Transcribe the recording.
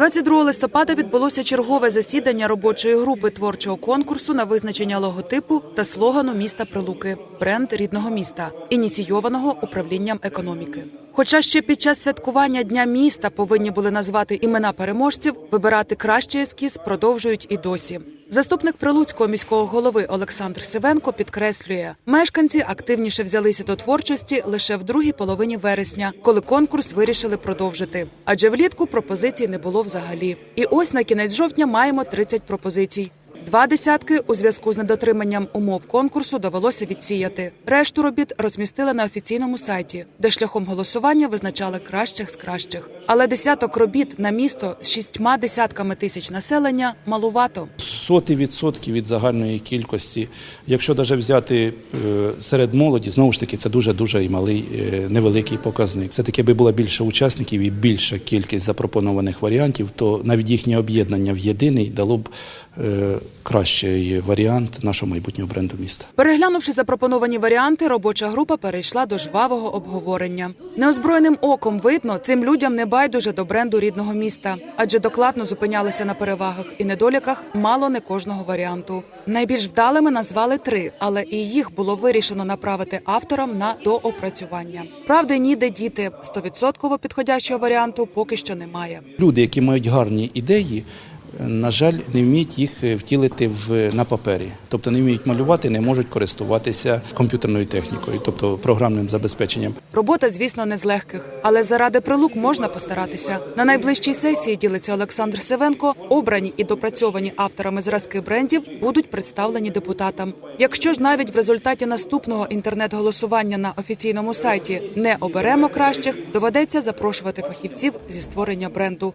22 листопада відбулося чергове засідання робочої групи творчого конкурсу на визначення логотипу та слогану міста Прилуки бренд рідного міста, ініційованого управлінням економіки. Хоча ще під час святкування дня міста повинні були назвати імена переможців, вибирати кращий ескіз продовжують і досі. Заступник прилуцького міського голови Олександр Сивенко підкреслює, мешканці активніше взялися до творчості лише в другій половині вересня, коли конкурс вирішили продовжити. Адже влітку пропозицій не було взагалі. І ось на кінець жовтня маємо 30 пропозицій. Два десятки у зв'язку з недотриманням умов конкурсу довелося відсіяти. Решту робіт розмістили на офіційному сайті, де шляхом голосування визначали кращих з кращих. Але десяток робіт на місто з шістьма десятками тисяч населення малувато. соти відсотків від загальної кількості. Якщо навіть взяти е, серед молоді, знову ж таки, це дуже дуже і малий е, невеликий показник. Все таки, аби було більше учасників і більша кількість запропонованих варіантів, то навіть їхнє об'єднання в єдиний дало б е, кращий варіант нашого майбутнього бренду міста. Переглянувши запропоновані варіанти, робоча група перейшла до жвавого обговорення. Неозброєним оком видно, цим людям не байдуже до бренду рідного міста, адже докладно зупинялися на перевагах і недоліках мало не кожного варіанту. Найбільш вдалими назвали три, але і їх було вирішено направити авторам на доопрацювання. Правди, ніде діти стовідсотково підходящого варіанту поки що немає. Люди, які мають гарні ідеї, на жаль, не вміють їх е, втілити в на папері, тобто не вміють малювати, не можуть користуватися комп'ютерною технікою, тобто програмним забезпеченням. Робота, звісно, не з легких, але заради прилук можна постаратися. На найближчій сесії ділиться Олександр Севенко. Обрані і допрацьовані авторами зразки брендів будуть представлені депутатам. Якщо ж навіть в результаті наступного інтернет-голосування на офіційному сайті не оберемо кращих, доведеться запрошувати фахівців зі створення бренду.